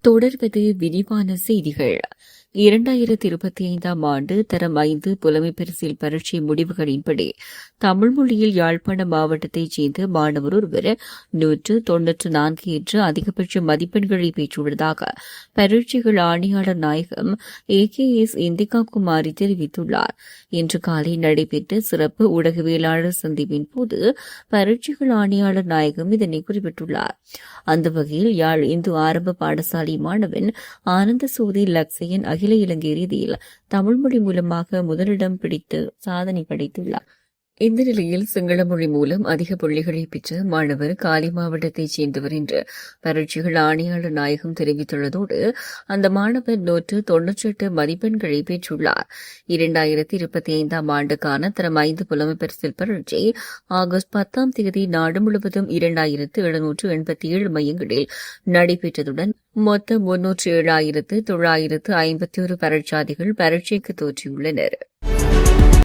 தொடர்வது விரிவான செய்திகள். இரண்டாயிரத்தி இருபத்தி ஐந்தாம் ஆண்டு தரம் ஐந்து புலமைப்பரிசில் பரீட்சை முடிவுகளின்படி தமிழ் மொழியில் யாழ்ப்பாண மாவட்டத்தைச் சேர்ந்த மாணவர் ஒருவர் நூற்று தொன்னூற்று நான்கு என்று அதிகபட்ச மதிப்பெண்களை பெற்றுள்ளதாக பரீட்சைகள் ஆணையாளர் நாயகம் A K S Indika Kumari தெரிவித்துள்ளார். இன்று காலை நடைபெற்ற சிறப்பு ஊடகவியலாளர் சந்திப்பின் போது பரீட்சைகள் ஆணையாளர் நாயகம் இதனை குறிப்பிட்டுள்ளார். அந்த வகையில் யாழ் இந்து ஆரம்ப பாடசாலை மாணவன் ஆனந்த சோதி லக்ஸையன் அகில இலங்கை ரீதியில் தமிழ் மொழி மூலமாக முதலிடம் பிடித்து சாதனை படைத்துள்ளார். இந்த நிலையில் சிங்கள மொழி மூலம் அதிக புள்ளிகளை பெற்ற மாணவர் காலி மாவட்டத்தைச் சேர்ந்தவர் என்று பரீட்சைகள் ஆணையாளர் நாயகம் தெரிவித்துள்ளதோடு அந்த மாணவர் நூற்று தொன்னூற்றி எட்டு மதிப்பெண்களை பெற்றுள்ளார். இரண்டாயிரத்தி இருபத்தி ஐந்தாம் ஆண்டுக்கான தரம் ஐந்து புலமை பரீட்சை ஆகஸ்ட் பத்தாம் தேதி நாடு முழுவதும் இரண்டாயிரத்து எழுநூற்று எண்பத்தி ஏழு மையங்களில் நடைபெற்றதுடன் மொத்தம் முன்னூற்று ஏழாயிரத்து தொள்ளாயிரத்து ஐம்பத்தி ஒரு பரீட்சாதிகள் பரீட்சைக்கு தோற்றியுள்ளனர்.